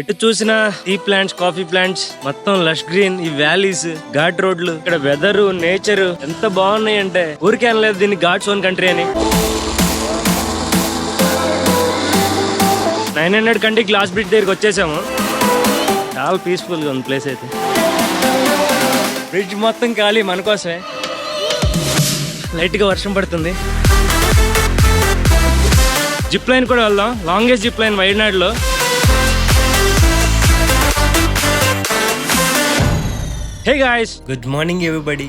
ఎటు చూసినా tea plants coffee plants మొత్తం లష్ గ్రీన్ ఈ వ్యాలీస్ ఘాట్ రోడ్లు ఇక్కడ వెదర్ నేచర్ ఎంత బాగున్నాయి అంటే ఊరికే అనలేదు దీన్ని ఘాట్స్ ఓన్ కంట్రీ అని. Nine hundred Kandi glass bridge దగ్గరికి వచ్చేసాము. చాలా పీస్ఫుల్గా ఉంది ప్లేస్ అయితే. బ్రిడ్జ్ మొత్తం ఖాళీ మన కోసమే. లైట్గా వర్షం పడుతుంది. జిప్ లైన్ కూడా వెళ్దాం. Longest zip line వైనాడులో hey guys good morning everybody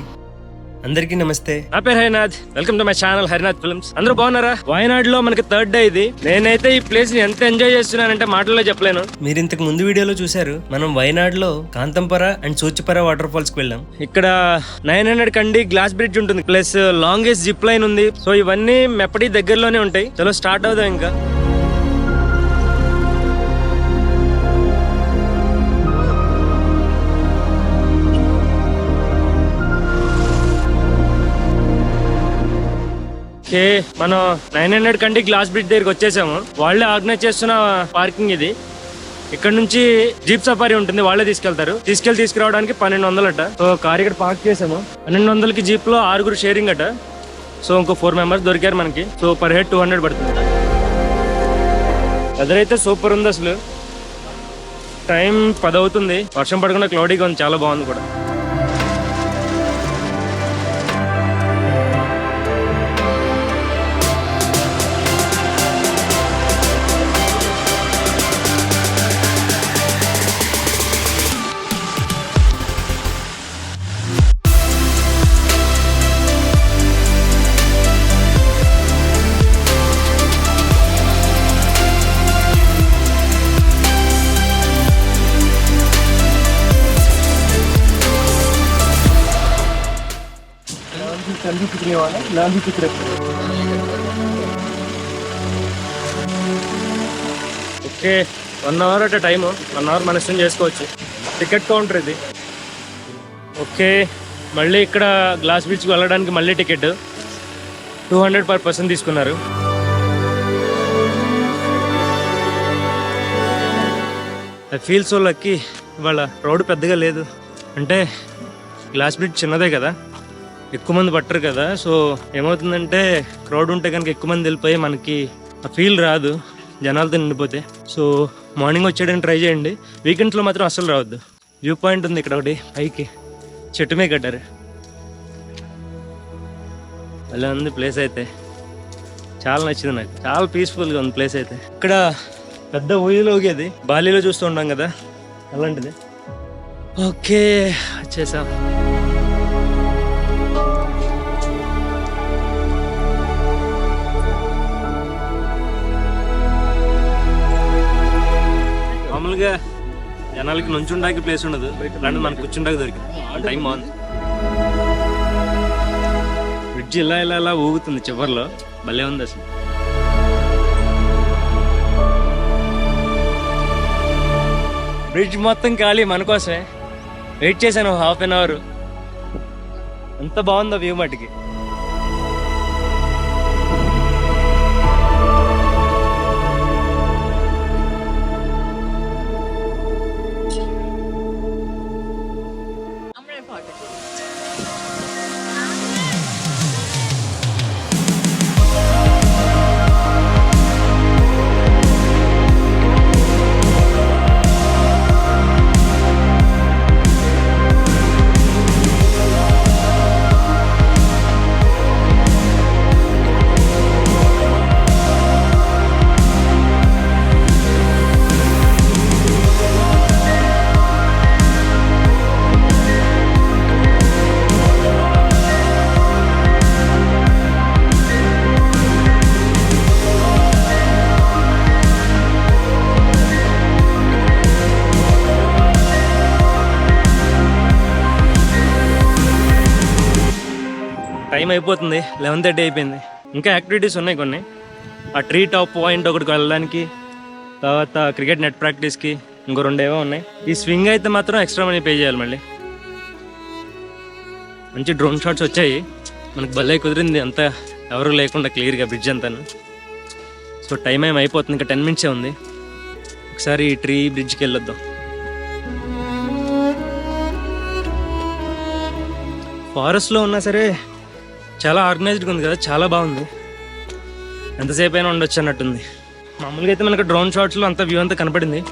అందరికీ నమస్తే. నా పేరు Harinath. Welcome to my channel Harinath films అందరూ బాగున్నారా? వాయనాడ్లో మనకి థర్డ్ డే ఇది. నేనైతే ఈ ప్లేస్ని ఎంత ఎంజాయ్ చేస్తున్నానంటే మాటల్లో చెప్పలేను. మీరు ఇంతకు ముందు వీడియోలో చూసారు మనం వయనాడ్లో కాంతంపర అండ్ సూచిపర వాటర్ ఫాల్స్కి వెళ్ళాం. ఇక్కడ nine hundred Kandi glass bridge ఉంటుంది. ప్లస్ లాంగెస్ట్ జిప్ లైన్ ఉంది. సో ఇవన్నీ మెప్పటి దగ్గరలోనే ఉంటాయి. చలో స్టార్ట్ అవుదాం ఇంకా. ఓకే మనం nine hundred Kandi glass bridge దగ్గరికి వచ్చేసాము. వాళ్ళే ఆర్గనైజ్ చేస్తున్న పార్కింగ్ ఇది. ఇక్కడ నుంచి జీప్ సఫారీ ఉంటుంది వాళ్ళే తీసుకెళ్తారు. తీసుకెళ్ళి తీసుకురావడానికి పన్నెండు వందలట. సో కార్ ఇక్కడ పార్క్ చేసాము. పన్నెండు వందలకి జీప్లో ఆరుగురు షేరింగ్ అట. సో ఇంకో ఫోర్ మెంబర్స్ దొరికారు మనకి. So per head two hundred పడుతుంది. వెదర్ అయితే సూపర్ ఉంది అసలు. టైం పదవుతుంది. వర్షం పడకుండా క్లౌడీగా ఉంది చాలా బాగుంది కూడా. Okay one hour at time one hour మన ఇష్టం చేసుకోవచ్చు. టికెట్ కౌంటర్ ఇది. ఓకే మళ్ళీ ఇక్కడ గ్లాస్ బీచ్కి వెళ్ళడానికి మళ్ళీ ticket. Two hundred per person తీసుకున్నారు. ఐ ఫీల్ సో లక్కీ ఇవాళ రోడ్డు పెద్దగా లేదు. అంటే గ్లాస్ బ్రిడ్జ్ చిన్నదే కదా. ఎక్కువ మంది పట్టరు కదా. సో ఏమవుతుందంటే క్రౌడ్ ఉంటే కనుక ఎక్కువ మంది వెళ్ళిపోయి మనకి ఆ ఫీల్ రాదు. జనాలతో నిండిపోతే. సో మార్నింగ్ వచ్చేయడానికి ట్రై చేయండి. వీకెండ్స్లో మాత్రం అస్సలు రావద్దు. వ్యూ పాయింట్ ఉంది ఇక్కడ ఒకటి పైకి. చెట్టు మీద కట్టారు. అలా ఉంది ప్లేస్ అయితే. చాలా నచ్చింది నాకు. చాలా పీస్ఫుల్గా ఉంది ప్లేస్ అయితే. ఇక్కడ పెద్ద ఊయలో ఊగేది బాలీలో చూస్తూ ఉంటాం కదా. అలాంటిది. ఓకే వచ్చేసాం. మామూలుగా జనాలకి నుంచుండానికి ప్లేస్ ఉండదు. ఇలాంటి మనకు కూర్చుండకు దొరికింది. టైం బాగుంది బ్రిడ్జ్ ఇలా ఇలా ఇలా ఊగుతుంది చివర్లో. భలే ఉంది అసలు. బ్రిడ్జ్ మొత్తం ఖాళీ మన కోసమే. వెయిట్ చేశాను హాఫ్ అన్ అవర్ ఎంత బాగుందో వ్యూ మటుకి. టైం అయిపోతుంది. లెవెన్ థర్టీ అయిపోయింది. ఇంకా యాక్టివిటీస్ ఉన్నాయి కొన్ని. ఆ ట్రీ టాప్ పాయింట్ ఒకటికి వెళ్ళడానికి తర్వాత క్రికెట్ నెట్ ప్రాక్టీస్కి ఇంకో రెండు ఏవో ఉన్నాయి. ఈ స్వింగ్ అయితే మాత్రం ఎక్స్ట్రా మనీ పే చేయాలి మళ్ళీ. మంచి డ్రోన్ షాట్స్ వచ్చాయి. మనకు భలే కుదిరింది. అంతా ఎవరు లేకుండా క్లియర్గా బ్రిడ్జ్ అంతాను. సో టైం ఏం అయిపోతుంది. ఇంకా టెన్ మినిట్సే ఉంది. ఒకసారి ఈ ట్రీ బ్రిడ్జ్కి వెళ్ళొద్దాం. ఫారెస్ట్లో ఉన్నా సరే చాలా ఆర్గనైజ్డ్గా ఉంది కదా చాలా బాగుంది. ఎంతసేపు అయినా ఉండొచ్చు అన్నట్టుంది. మామూలుగా అయితే మనకు డ్రోన్ షాట్స్లో అంత వ్యూ అంతా కనపడింది.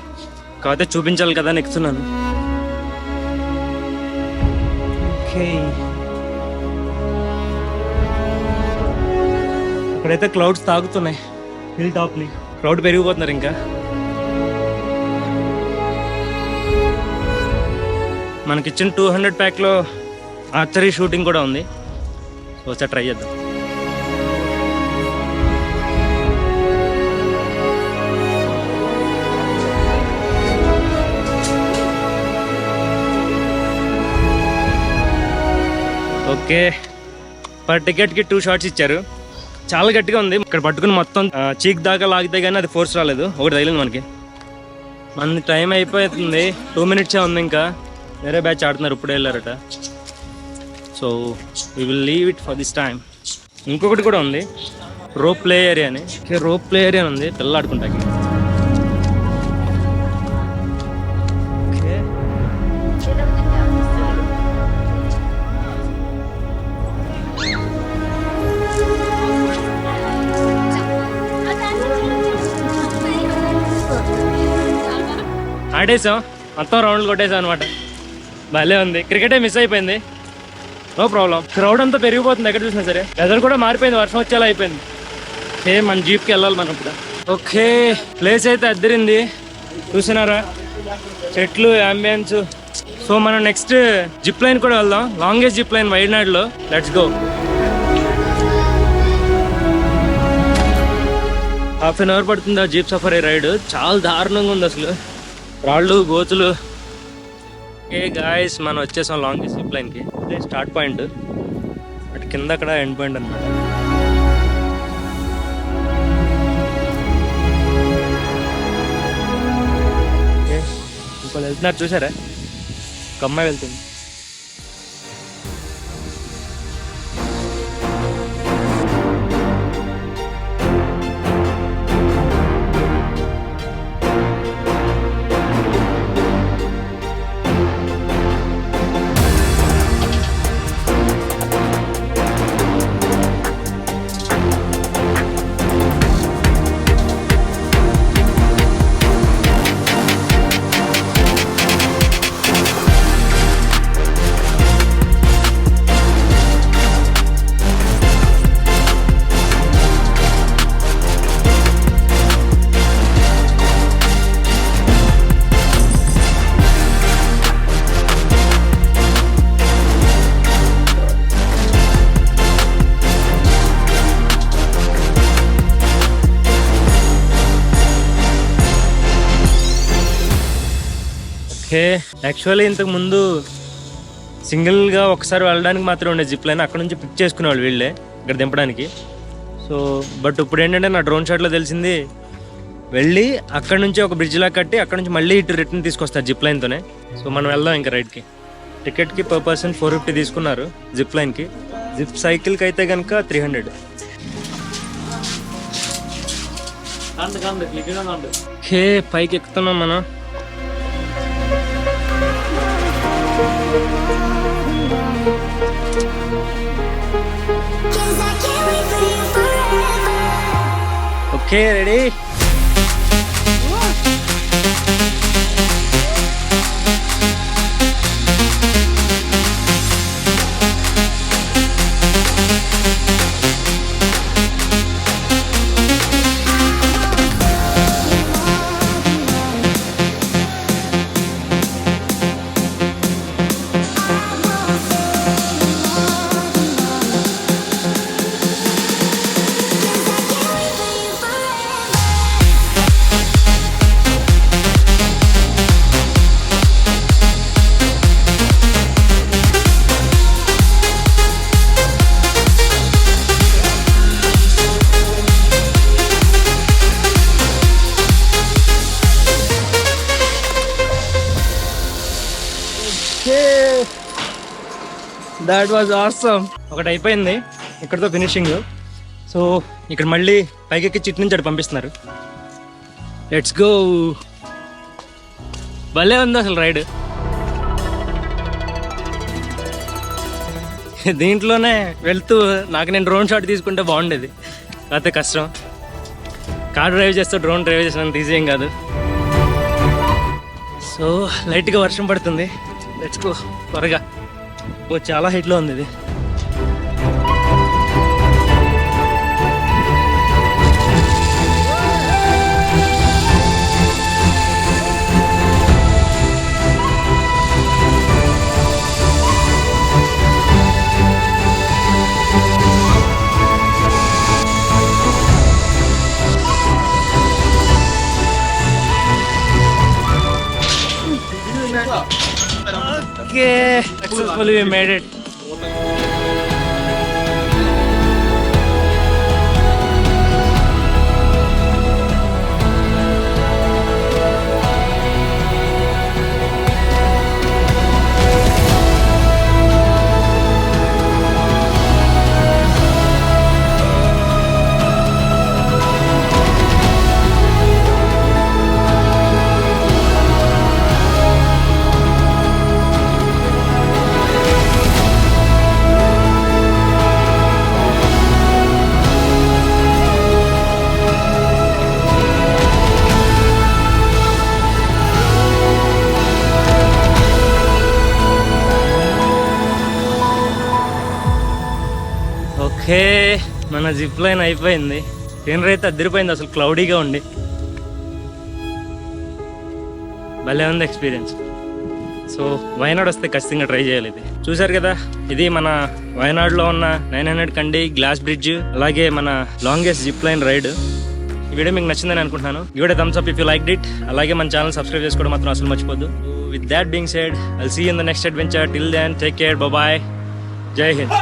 కాకపోతే చూపించాలి కదా అని ఎక్కుతున్నాను. ఓకే. ఇక్కడైతే క్లౌడ్స్ తాగుతున్నాయి. హిల్ టాప్ని క్రౌడ్ పెరిగిపోతున్నారు ఇంకా. మనకిచ్చిన టూ హండ్రెడ్ ప్యాక్లో ఆర్చరీ షూటింగ్ కూడా ఉంది. ఒకసారి ట్రై చేద్దాం. ఓకే. పర్ టికెట్కి టూ షార్ట్స్ ఇచ్చారు. చాలా గట్టిగా ఉంది. ఇక్కడ పట్టుకుని మొత్తం చీక్ దాకా లాగితే కానీ అది ఫోర్స్ రాలేదు. ఒకటి తగిలింది మనకి. మన టైం అయిపోతుంది. టూ మినిట్సే ఉంది ఇంకా. వేరే బ్యాచ్ ఆడుతున్నారు. ఇప్పుడే వెళ్ళారట. So we will leave it for this time ఇంకొకటి కూడా ఉంది. రోప్ ప్లే ఏరియా అని రోప్ ప్లే ఏరియా ఉంది. పిల్లలు ఆడుకుంటాకి ఓకే ఆడేసాం మొత్తం రౌండ్లు కొట్టేసాం అనమాట భలే ఉంది. క్రికెటే మిస్ అయిపోయింది. నో ప్రాబ్లం క్రౌడ్ అంతా పెరిగిపోతుంది ఎక్కడ చూసినా సరే. వెదర్ కూడా మారిపోయింది వర్షం వచ్చేలా అయిపోయింది. సేమ్ మన జీప్కి వెళ్ళాలి మనం ఇప్పుడు. ఓకే ప్లేస్ అయితే అద్దరింది. చూసినారా? చెట్లు అంబియన్స్ సో మనం నెక్స్ట్ జిప్ లైన్ కూడా వెళ్దాం. Longest zip line వైనాడులో let's go half an hour పడుతుంది ఆ జీప్ సఫరీ రైడ్ చాలా దారుణంగా ఉంది అసలు. రాళ్ళు గోతులు. ఏ గాయస్ మనం వచ్చేసాం లాంగ్ జిప్ లైన్కి ఇదే స్టార్ట్ పాయింట్ అటు కింద అక్కడ ఎండ్ పాయింట్ అనమాట ఇంకోళ్ళు వెళ్తున్నారు చూసారా? ఒక అమ్మాయి వెళ్తుంది. ఓకే. యాక్చువల్లీ ఇంతకు ముందు సింగిల్గా ఒకసారి వెళ్ళడానికి మాత్రం ఉండే జిప్ లైన్ అక్కడ నుంచి పిక్ చేసుకునేవాళ్ళు వీళ్ళే ఇక్కడ దింపడానికి. సో బట్ ఇప్పుడు ఏంటంటే నా డ్రోన్ షాట్లో తెలిసింది వెళ్ళి అక్కడ నుంచి ఒక బ్రిడ్జ్ లా కట్టి అక్కడ నుంచి మళ్ళీ ఇటు రిటర్న్ తీసుకొస్తారు జిప్ లైన్తోనే సో మనం వెళ్దాం ఇంకా రైడ్కి. టికెట్కి పర్ పర్సన్ ఫోర్ ఫిఫ్టీ తీసుకున్నారు జిప్ లైన్కి జిప్ సైకిల్కి అయితే కనుక త్రీ హండ్రెడ్ ఓకే పైకి ఎక్కుతున్నాం మనం. Okay, ready? That was awesome ఒకటి అయిపోయింది. ఇక్కడతో ఫినిషింగ్ సో ఇక్కడ మళ్ళీ పైకెక్కి చిట్ నుంచి అటు పంపిస్తున్నారు. లెట్స్ గో భలే ఉంది అసలు రైడ్ దీంట్లోనే వెళ్తూ నాకు నేను డ్రోన్ షాట్ తీసుకుంటే బాగుండేది. కాకపోతే కష్టం. కార్ డ్రైవ్ చేస్తూ డ్రోన్ డ్రైవ్ చేసినంత ఈజీ ఏం కాదు. సో లైట్గా వర్షం పడుతుంది. లెట్స్ గో త్వరగా. ఓ చాలా హైట్లో ఉంది ఇది. Okay successful we made it okay మన జిప్ లైన్ అయిపోయింది. సీనరీ అయితే అదిరిపోయింది అసలు క్లౌడీగా ఉండి. భలే ఉంది ఎక్స్పీరియన్స్. సో వయనాడ్ వస్తే ఖచ్చితంగా ట్రై చేయాలి ఇది. చూసారు కదా ఇది మన వయనాడులో ఉన్న nine hundred Kandi glass bridge అలాగే మన లాంగెస్ట్ జిప్ లైన్ రైడ్. ఈ వీడియో మీకు నచ్చిందని అనుకుంటున్నాను. ఈ video thumbs up if you like it అలాగే మన ఛానల్ సబ్స్క్రైబ్ చేసుకోవడం మాత్రం అసలు మర్చిపోద్దు. With that being said I'll see in the next adventure till then take care bye జై హింద్